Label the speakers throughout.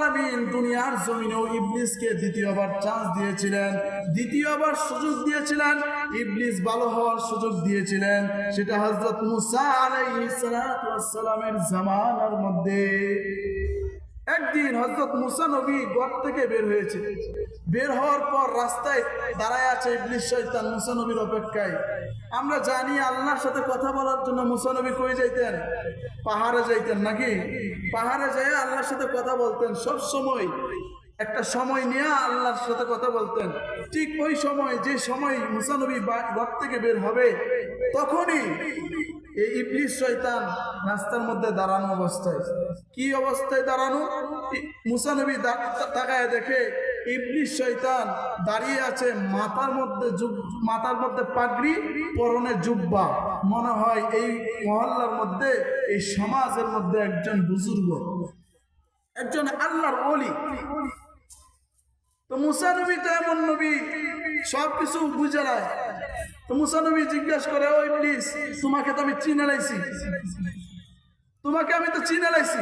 Speaker 1: আলামিন দুনিয়ার জমিনেও ইবলিসকে দ্বিতীয়বার চান্স দিয়েছিলেন। দ্বিতীয়বার সুযোগ দিয়েছিলেন। ইবলিস ভালো হওয়ার সুযোগ দিয়েছিলেন। সেটা হজরত মুসা আলাইহিস সালামের জামানার মধ্যে। একদিন হজরত মুসা নবী ঘর থেকে বের হয়েছে। বের হওয়ার পর রাস্তায় দাঁড়ায় আছে ইবলিশ শয়তান মুসা নবীর অপেক্ষায়। আমরা জানি আল্লাহর সাথে কথা বলার জন্য মুসা নবী কই যাইতেন? পাহাড়ে যাইতেন নাকি? পাহাড়ে যাই আল্লাহর সাথে কথা বলতেন। সব সময়, একটা সময় নিয়ে আল্লাহর সাথে কথা বলতেন। ঠিক ওই সময়, যে সময় মুসা নবী বা- ঘর থেকে বের হবে, তখনই এই রাস্তার মধ্যে দাঁড়ানো অবস্থায়। কি অবস্থায় দাঁড়ানো? দেখে শয়তান দাঁড়িয়ে আছে মাথার মধ্যে মাথার মধ্যে পাগড়ি, পরনে জুব্বা। মনে হয় এই মহল্লার মধ্যে, এই সমাজের মধ্যে একজন বুজুর্গ, একজন আল্লাহর অলি তো মুসা নবী তো এমন নবী সব কিছু বুঝে তো মুসা নবী জিজ্ঞাসা করে ওই প্লিজ তোমাকে তো আমি চিনে লাইছি। তোমাকে আমি তো চিনে লাইছি।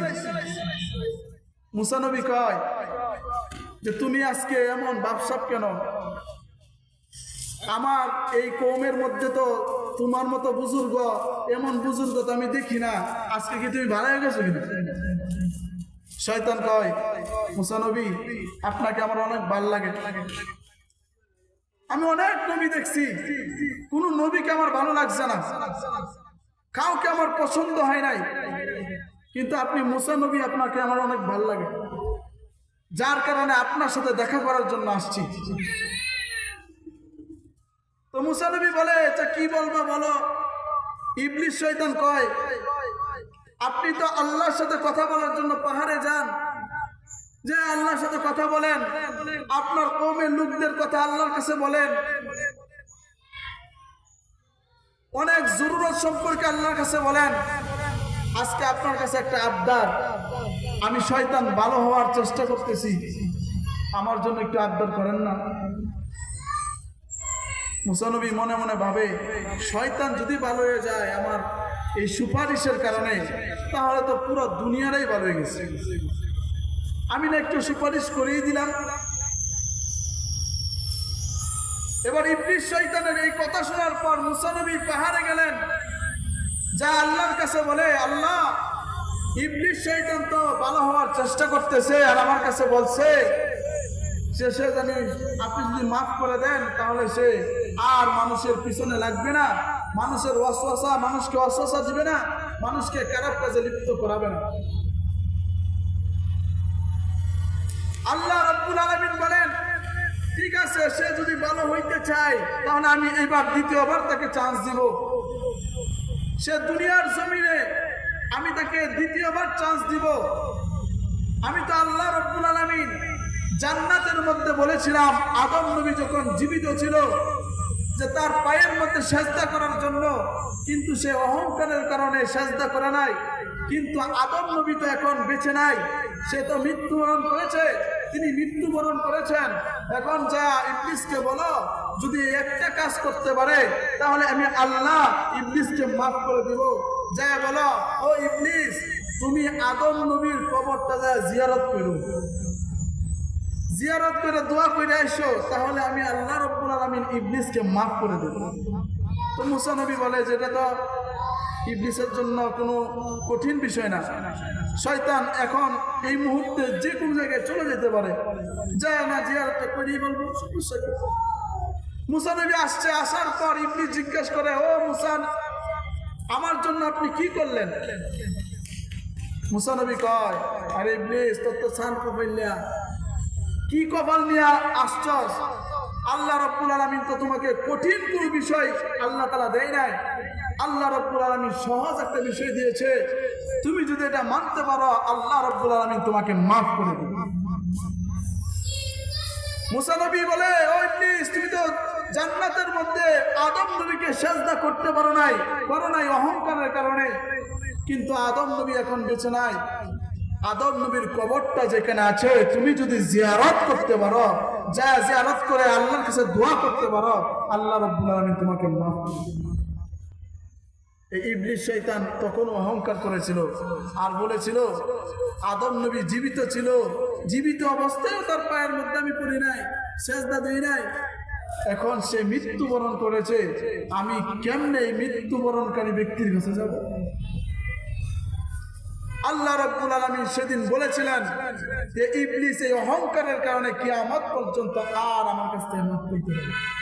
Speaker 1: মুসা নবী কয়, যে তুমি আজকে এমন বাপসাপ কেন? আমার এই কৌমের মধ্যে তো তোমার মতো বুজুর্গ, এমন বুজুর্গ তো আমি দেখি না। আজকে কি তুমি ভালো হয়ে গেছো কিনা? শয়তান কয়, মুসানবী, আপনাকে আমার অনেক ভালো লাগে। আমি অনেক নবী দেখছি। কোন নবীকে আমার ভালো লাগছে না। কাউকে আমার পছন্দ হয় নাই। কিন্তু আপনি মুসা নবী, আপনাকে আমার অনেক ভালো লাগে। যার কারণে আপনার সাথে দেখা করার জন্য আসছি। তো মুসা নবী বলে, তা কি বলব বলো? ইবলিশ শয়তান কয়, আপনি তো আল্লাহর সাথে কথা বলার জন্য পাহাড়ে যান। যে আল্লাহর সাথে কথা বলেন, আপনার কৌমের লোকদের কথা আল্লাহর কাছে বলেন। অনেক জরুরত সম্পর্কে আল্লাহর কাছে বলেন। আজকে আপনার কাছে একটা আবদার। আমি শয়তান ভালো হওয়ার চেষ্টা করতেছি। আমার জন্য একটু আবদার করেন না। মুসানবী মনে মনে ভাবে, শয়তান যদি ভালো হয়ে যায় আমার এই সুপারিশের কারণে, তাহলে তো পুরো দুনিয়ারাই ভালো হয়ে গেছে। আমি না একটু সুপারিশ করেই দিলাম। এবার ইবলিশ শয়তানের এই কথা শোনার পর মুসানবী পাহাড়ে গেলেন। যা আল্লাহর কাছে বলে, আল্লাহ ইবলিশ শয়তান তো ভালো হওয়ার চেষ্টা করতেছে আর আমার কাছে বলছে, সে জানি আপনি যদি মাফ করে দেন তাহলে সে আর মানুষের পিছনে লাগবে না। মানুষের অশ্বাসা মানুষকে অশ্বাসা দিবে না। মানুষকে খারাপ কাজে লিপ্ত করাবে না। আল্লাহ রব্বুল আলমিন বলেন, ঠিক আছে, সে যদি ভালো হইতে চায়, তাহলে আমি এইবার দ্বিতীয়বার তাকে চান্স দিব। সে দুনিয়ার জমিনে আমি তাকে দ্বিতীয়বার চান্স দিব। আমি তো আল্লাহ রব্বুল আলমিন জান্নাতের মধ্যে বলেছিলাম, আদম নবী যখন জীবিত ছিল, যে তার পায়ের মধ্যে সেজদা করার জন্য, কিন্তু সে অহংকারের কারণে সেজদা করে নাই। কিন্তু আদম নবী তো এখন বেঁচে নাই, সে তো মৃত্যুবরণ করেছে। তিনি মৃত্যুবরণ করেছেন। এখন যা ইবলিসকে বলো, যদি একটা কাজ করতে পারে, তাহলে আমি আল্লাহ ইবলিসকে মাফ করে দেব। যা বলো, ও ইবলিস, তুমি আদম নবীর কবরটা যা জিয়ারত করো। জিয়ারত করে দোয়া করে আসো তাহলে আমি আল্লাহ রব্বুল আলমিন ইবলিসকে মাফ করে দেব। তো মুসা নবী বলে, যেটা তো ইবলিসের জন্য কোনো কঠিন বিষয় না। শয়তান এখন এই মুহূর্তে যে কোনো জায়গায় চলে যেতে পারে। যায় না জিয়ারতটা করেই বলব? মুসা নবী আসছে, আসার পর ইবলিস জিজ্ঞেস করে, ও মুসান আমার জন্য আপনি কি করলেন? মুসা নবী কয়, আরে ইবলিস, তোর তো সান কপাইলিয়া কি কপাল নিয়ে আসছস? আল্লাহ রব্বুল আলমিন তো তোমাকে কঠিন কোন বিষয় আল্লাহ তালা দেয় নাই। আল্লাহ রব্বুল আলমিন সহজ একটা বিষয় দিয়েছে। তুমি যদি এটা মানতে পারো, আল্লাহ রব্বুল আলমিন তোমাকে মাফ করে দেবে। মুসানবী বলে ওই প্লিজ তো জান্নাতের মধ্যে আদম নবীকে সেজদা করতে পারো নাই, করো নাই অহংকারের কারণে। কিন্তু আদম নবী এখন বেঁচে নাই। আদম নবীর কবরটা যেখানে আছে, তুমি যদি জিয়ারত করতে পারো যা জিয়ারত করে আল্লাহর কাছে দোয়া করতে পারো, আল্লাহ রব্বুল আলামিন তোমাকে মাফ। এই ইবলিশ শৈতান তখন অহংকার করেছিল আর বলেছিল, আদম নবী জীবিত ছিল, জীবিত অবস্থায় তার পায়ের মধ্যে আমি পড়ি নাই, সেজদা দিই নাই এখন সে মৃত্যুবরণ করেছে, আমি কেমনে মৃত্যুবরণকারী ব্যক্তির কাছে যাব আল্লাহ রব্বুল আলমী সেদিন বলেছিলেন যে, ইবলিস এই অহংকারের কারণে কিয়ামত পর্যন্ত আর আমার কাছ থেকে করতে হবে